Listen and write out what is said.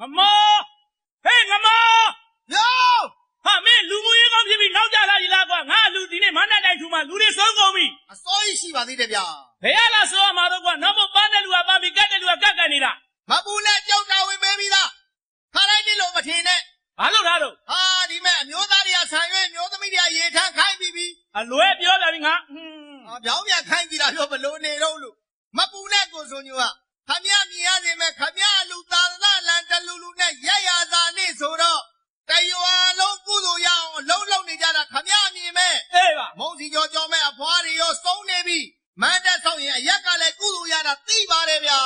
ငမဟေးငမယောဟာမင်းလူမှုရေးကောင်းဖြစ်ပြီးနောက်ကျလာပြီလားကွာငါလူဒီနေ့မန္တန်တိုင်းထူမှာလူတွေဆုံးကုန်ပြီအစိုးရရှိပါသေးတယ်ဗျာဘယ်ရလားဆိုရမှာတော့ကွာနောက်မပန်းတဲ့လူကပန်းပြီးကတ်တဲ့လူကကတ်ကန်နေလားမပူနဲ့ကြောက်တာဝင်ပေးပြီးလားခါတိုင်းဒီလိုမထင်နဲ့ဘာလို့ထားတော့ဟာဒီမဲ့အမျိုးသားတွေကဆံရွက်မျိုးသမီးတွေကရေထမ်းခိုင်းပြီးပြီအလွဲပြောပြန်ပြီငါဟွန်းပြောင်းပြန်ခိုင်းကြည့်တာပြောဘလို့နေတော့လို့မပူနဲ့ကိုစုံညိုကခမရ ရောစုံနေပြီမန်တက်ဆောင်ရင်အရက်ကလည်းကုသိုလ်ရတာသိပါတယ်ဗျာ